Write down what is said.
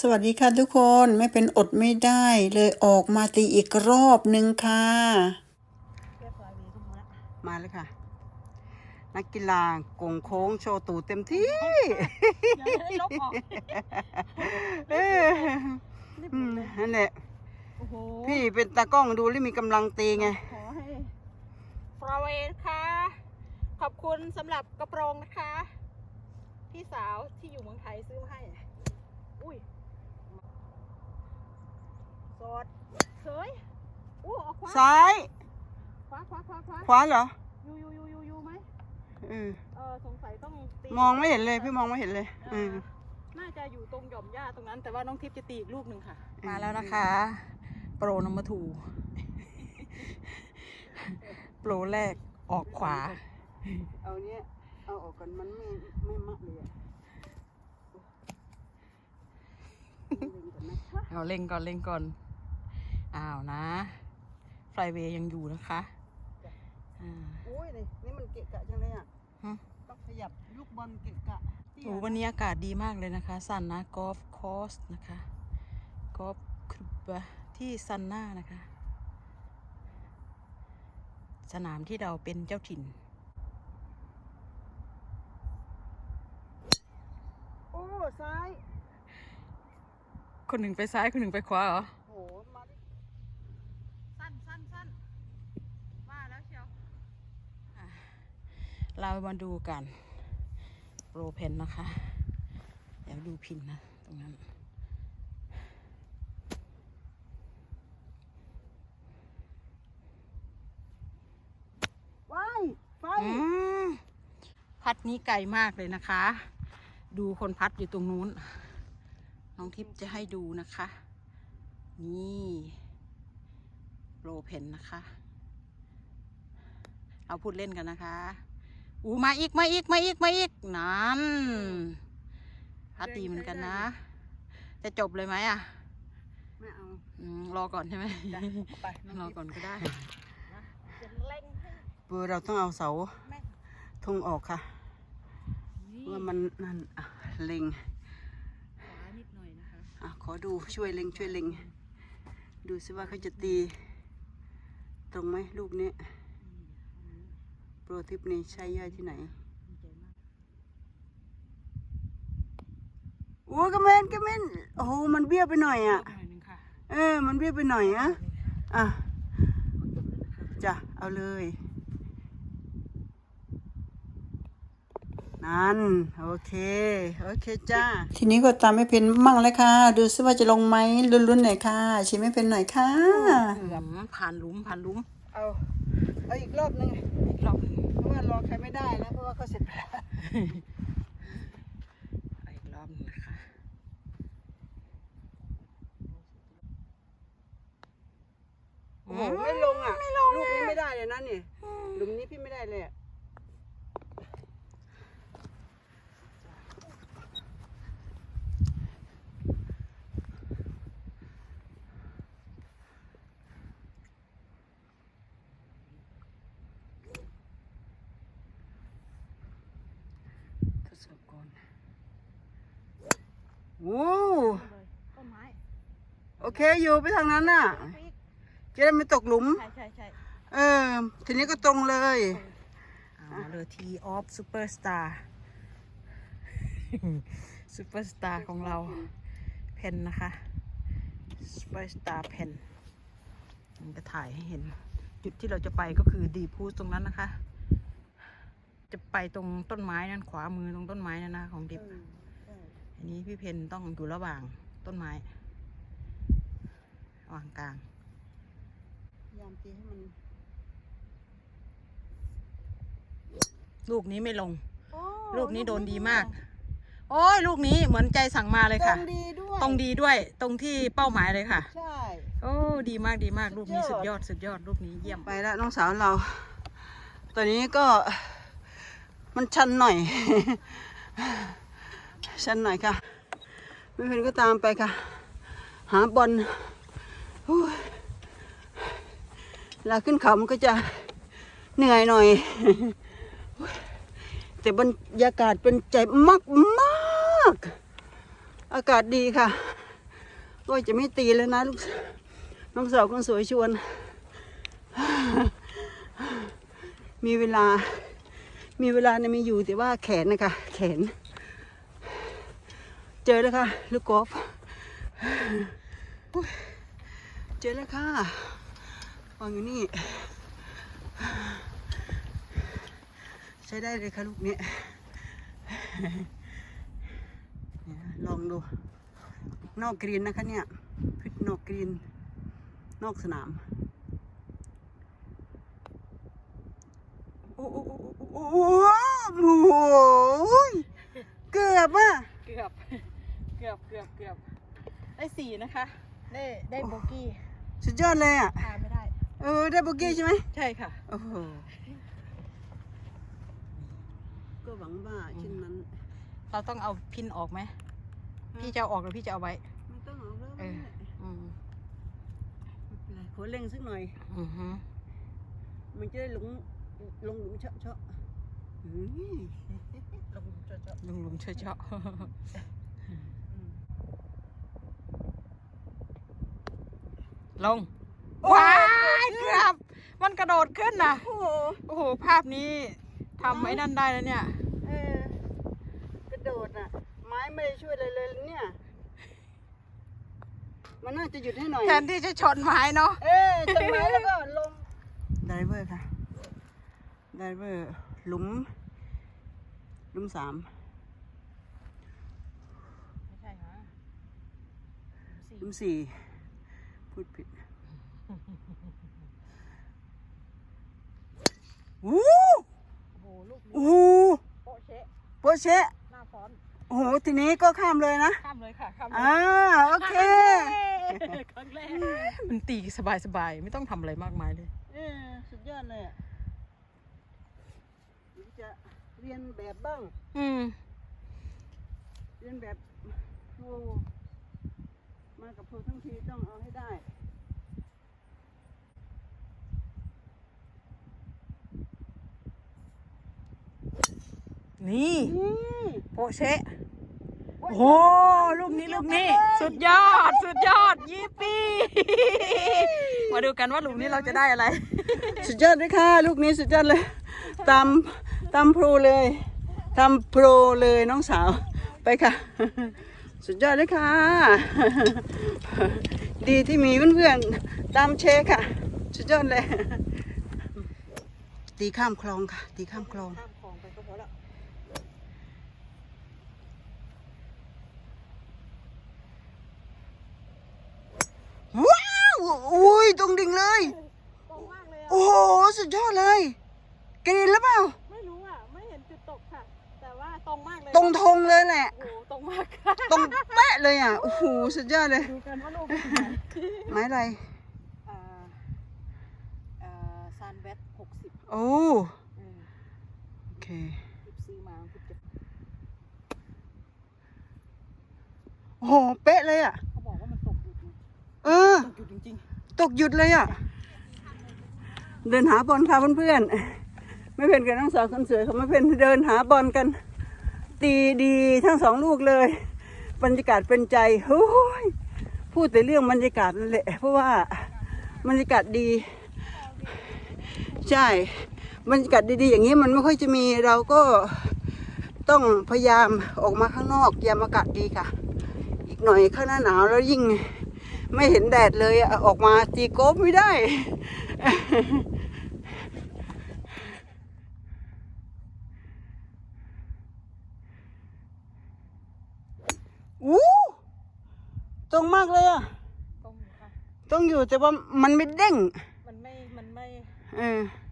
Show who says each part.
Speaker 1: สวัสดีค่ะทุกคนไม่เป็นอดไม่ได้เลยออกมาตีอีกรอบหนึ่งค่ะ มาเลยค่ะ นักกีฬากงโค้งโชว์ตูดเต็มที่
Speaker 2: อย่าให้ลบออก
Speaker 1: เอออืมนั่นแหละ
Speaker 2: โอ้โห
Speaker 1: พี่เป็นตากล้องดูแล้วมีกำลังตีไง
Speaker 2: ขอให้ฟราเวทค่ะ ขอบคุณสำหรับกระโปรงนะคะ พี่สาวที่อยู่เมืองไทยซื้อมาให้อุ้ย สดเฮ้ยอู้ออกขวา
Speaker 1: ซ้าย
Speaker 2: ขวาขวาขวาขวา
Speaker 1: ขวาเหรอ
Speaker 2: ยูยูยูยูยูไหม
Speaker 1: เออ
Speaker 2: เออสงสัยต้องตี
Speaker 1: มองไม่เห็นเลยพี่มองไม่เห็นเลย
Speaker 2: เอ
Speaker 1: เอ
Speaker 2: อ
Speaker 1: อ
Speaker 2: น่าจะอยู่ตรงหย่อมหญ้าตรงนั้น แต่ว่าน้องทิพย์จะตีอีกลูกหนึ่งค่ะ
Speaker 1: มา
Speaker 2: มา
Speaker 1: แล้
Speaker 2: แล้วว
Speaker 1: นะ
Speaker 2: นะคะคะ โปรนัมเบอร์ทู โปรแรกออกขวา
Speaker 1: เอาเนี้ยเอาออกก่อนมันไม่ไม่มักเลยอะ
Speaker 2: เอาเล่งก่อนเล่งก่อน อ้าวนะไฟเวย์ยังอยู่นะคะอ่า
Speaker 1: โอ้ยนี่นี่มันเกะกะจังเลยอะ
Speaker 2: ฮะ
Speaker 1: ต้องขยับลูกบอลเกะกะเตี้ย
Speaker 2: โอ้วันนี้อากาศดีมากเลยนะคะ สันนะกอล์ฟคอร์สนะคะกอล์ฟคลับที่ซันนานะคะ สนามที่เราเป็นเจ้าถิ่น
Speaker 1: โอ้ซ้าย
Speaker 2: คนหนึ่งไปซ้ายคนหนึ่งไปขวาเหรอ
Speaker 1: โหมาดิ
Speaker 2: สั้นสั้นสั้นว่าแล้วเชียว เรามาดูกันโปรเพนนะคะ เดี๋ยวดูพินนะตรงนั้น
Speaker 1: ว้ายไฟ
Speaker 2: อืมพัดนี้ไกลมากเลยนะคะ ดูคนพัดอยู่ตรงนู้น น้องทิพย์จะให้ดูนะคะ นี่โปรเพนนะคะ เอาพูดเล่นกันนะคะ อูมาอีกมาอีกมาอีกมาอีกนั่นพัดดีเหมือนกันนะ จะจบเลยไหมอะ
Speaker 1: ไม่เอา
Speaker 2: อืมรอก่อนใช่ไหม
Speaker 1: จ้ะไป
Speaker 2: รอก่อนก็ได้
Speaker 1: เบอร์เราต้องเอาเสา
Speaker 2: แม่
Speaker 1: ธงออกค่ะว่ามันนั่นอะเล็ง
Speaker 2: ขวานิดหน่อยนะคะ
Speaker 1: อะขอดูช่วยเล็งช่วยเล็ง ดูสิว่าเขาจะตี ตรงไหมลูกนี้ โปรทิปนี้ใช้ย่อยที่ไหน
Speaker 2: ดีใจมาก
Speaker 1: โอ้กระเมนกระเมนโอ้โหมันเบี้ยวไปหน่อยอะ
Speaker 2: หน่อยหนึงค่ะ
Speaker 1: เออ มันเบี้ยวไปหน่อยอะอะจ้ะเอาเลยนั่นโอเค โอเคจ้า ทีนี้ก็ตามไม่เป็นมั่งเลยค่ะ ดูซิว่าจะลงไหมลุ้นๆหน่อยค่ะชิมไม่เป็นหน่อยค่ะ
Speaker 2: เกือบผ่านหลุมผ่านหลุม
Speaker 1: เอา เอาอีกรอบหนึง
Speaker 2: อีกรอบหนึ่ง
Speaker 1: เพราะว่ารอใครไม่ได้แล้วเพราะว่าเขาเสร็จไปแล้ว
Speaker 2: ไปอีกรอบหนึงนะคะ
Speaker 1: โอ้โหไม่ลงอะลูกนี้ไม่ได้เลยนะนี่หลุมนี้พี่ไม่ได้เลยอะ ทดสอบก่อน โอ้
Speaker 2: ต้นไม้
Speaker 1: โอเคอยู่ไปทางนั้นน่ะจะได้ไม่ตกหลุม
Speaker 2: ใช่ใช่ใช่
Speaker 1: เออ ทีนี้ก็ตรงเลย
Speaker 2: เอาเลยทีออฟซูเปอร์สตาร์ซูเปอร์สตาร์ของเราเพนนะคะซูเปอร์สตาร์เพนมันจะถ่ายให้เห็น จุดที่เราจะไปก็คือดีพูสตรงนั้นนะคะ จะไปตรงต้นไม้นั่นขวามือตรงต้นไม้นั่นนะของดิบอั นนี้พี่เพนต้องอยู่ระหว่างต้นไม้ระหว่างกลาง
Speaker 1: พยายามตีให้มัน
Speaker 2: ลูกนี้ไม่ลง
Speaker 1: โอ้
Speaker 2: ลูกนี้โดนดีมาก โอ้ยลูกนี้เหมือนใจสั่งมาเลย
Speaker 1: ตร
Speaker 2: ค่ะ
Speaker 1: งดีด้วย
Speaker 2: ตรงดีด้วย ตรงที่เป้าหมายเลยค่ะ
Speaker 1: ใช่
Speaker 2: โอ้ดีมากดีมากลูกนี้
Speaker 1: สุ
Speaker 2: สุ
Speaker 1: ด
Speaker 2: ด
Speaker 1: ย
Speaker 2: ย
Speaker 1: อ
Speaker 2: อ
Speaker 1: ด
Speaker 2: ดสุดยอดลูกนี้เยี่ยม
Speaker 1: ไปแล้วน้องสาวเราตอนนี้ก็มันชันหน่อย ชันหน่อยค่ะ ไม่เป็นก็ตามไปค่ะ หาบอลลาขึ้นเขามันก็จะเหนื่อยหน่อย แต่บรรยากาศเป็นใจมากมากอากาศดีค่ะ ก็จะไม่ตีแล้วนะลูกน้องสาวคนสวยชวน มีเวลา มีเวลาเนี่ยมีอยู่แต่ว่าแขนนะคะ แขน เจอแล้วค่ะ ลูกกอล์ฟเจอแล้วค่ะวางอยู่นี่ ใช้ได้เลยค่ะลูกนี้ลองดู นอกกรีนนะคะเนี่ยพิษนอกกรีน นอกสนามโอ้โหโอ้โหเกือบอะ
Speaker 2: เกือบ กือบเกือบเกือบได้สี่นะคะ ได้ได้โบกี้
Speaker 1: สุดยอดเลยอะ
Speaker 2: พาไม่ได้
Speaker 1: เออได้โบกี้ใช่ไหม
Speaker 2: ใช่ค่ะ
Speaker 1: โอ้โหก็หวังว่าเช่นนั้น
Speaker 2: เราต้องเอาพินออกไหม พี่จะเอาออกหรือพี่จะเอาไว้
Speaker 1: ไม่ต้องเอาแล้ว
Speaker 2: เอออืม
Speaker 1: ไม่เป็นไรขอเล่งสักหน่อย
Speaker 2: อือฮึ
Speaker 1: มันจะได้หลงลงหลุมเชาะเชาะอื้อ
Speaker 2: ลุงลุงเชอะเชาะ ลง ว้ายเกือบ มันกระโดดขึ้นนะ
Speaker 1: โอ้โห
Speaker 2: โอ้โห ภาพนี้ทำไอ้นั่นได้แล้วเนี่ย
Speaker 1: เออกระโดดอะ ไม้ไม่ได้ช่วยอะไรเลยเนี่ย มันน่าจะหยุดให้หน่อย
Speaker 2: แทนที่จะชนไม้เนาะ
Speaker 1: เอ๊ะชนไม้แล้วก็ลงไดเวอร์ค่ะไดเวอร์หลุมหลุมสาม
Speaker 2: ไม่ใช่ฮะ
Speaker 1: หลุมสี่ พูดผิดโอ้
Speaker 2: โอ้โหลูก
Speaker 1: โห
Speaker 2: นี้โปะเชะ
Speaker 1: โปะเชะ
Speaker 2: หน้าฟ้อน
Speaker 1: โอ้โหทีนี้ก็ข้ามเลยนะ
Speaker 2: ข้ามเลยค่ะข้ามเลย
Speaker 1: อ่าโอเค
Speaker 2: ครั้งแรกมันตีสบายๆไม่ต้องทำอะไรมากมายเลย
Speaker 1: เออสุดยอดเลยอะเดี๋ยวจะเรียนแบบบ้าง
Speaker 2: อืม
Speaker 1: เรียนแบบโอ้ มากับครูทั้งทีต้องเอาให้ได้
Speaker 2: นี่
Speaker 1: นี่
Speaker 2: โปะเชะโอ้โหลูกนี้ลูกนี้ สุดยอด สุดยอดยี่ปีมาดูกันว่าลูกนี้เราจะได้อะไร
Speaker 1: สุดยอดเลยค่ะ ลูกนี้สุดยอดเลยตามตามโปรเลยตามโปรเลยน้องสาวไปค่ะ สุดยอดเลยค่ะ ดีที่มีเพื่อนๆตามเชคค่ะ สุดยอดเลย ตีข้ามคลองค่ะ ตีข้ามคลอง
Speaker 2: ข้ามคลองไปก็พอแล้ว
Speaker 1: ว้าวอุ้ยตรงดิ่งเลย
Speaker 2: ตรงมากเลยอะ
Speaker 1: โอ้โหสุดยอดเลยกรีนแล้วเปล่า
Speaker 2: ไม่รู้อะ ไม่เห็นจุดตกค่ะ แต่ว่าตรงมากเลย
Speaker 1: ตรงธงเลยแหละ
Speaker 2: โอ้โหตรงมากค่ะ
Speaker 1: ตรงเป๊ะเลยอะ โอ้โห สุดยอดเลย
Speaker 2: ดูกันว่าลูกเป็นยังไง
Speaker 1: ไม้อะไร
Speaker 2: อ่าอ่าซานแบทหกสิบ
Speaker 1: โอ้
Speaker 2: อืม
Speaker 1: โอเค
Speaker 2: คิดซื้อมาคิดจะ
Speaker 1: โอ้โห เป๊ะเลยอะ
Speaker 2: เขาบอกว่ามันตกอยู่จริง
Speaker 1: เออ
Speaker 2: ตกอยู่จริง
Speaker 1: ตกหยุดเลยอะ เดินหาบอลค่ะเพื่อนๆ ไม่เป็นกันทั้งสองคนสวยเขาไม่เป็นเดินหาบอลกัน ตีดีทั้งสองลูกเลย บรรยากาศเป็นใจโอ้ยพูดแต่เรื่องบรรยากาศนั่นแหละ เพราะว่าบรรยากาศดี ใช่บรรยากาศดีๆ อย่างนี้มันไม่ค่อยจะมีเราก็ต้องพยายามออกมาข้างนอกยามอากาศดีค่ะ อีกหน่อยข้างหน้าหนาวแล้วยิ่งไม่เห็นแดดเลยออกมาตีโกบไม่ได้ อู้ต รงมากเลยอะ
Speaker 2: ๆตรงอยู่ค่ะ
Speaker 1: ต้องอยู่แต่ว่ามันไม่เด้ง
Speaker 2: มันไม่ มันไม่
Speaker 1: เออ
Speaker 2: ม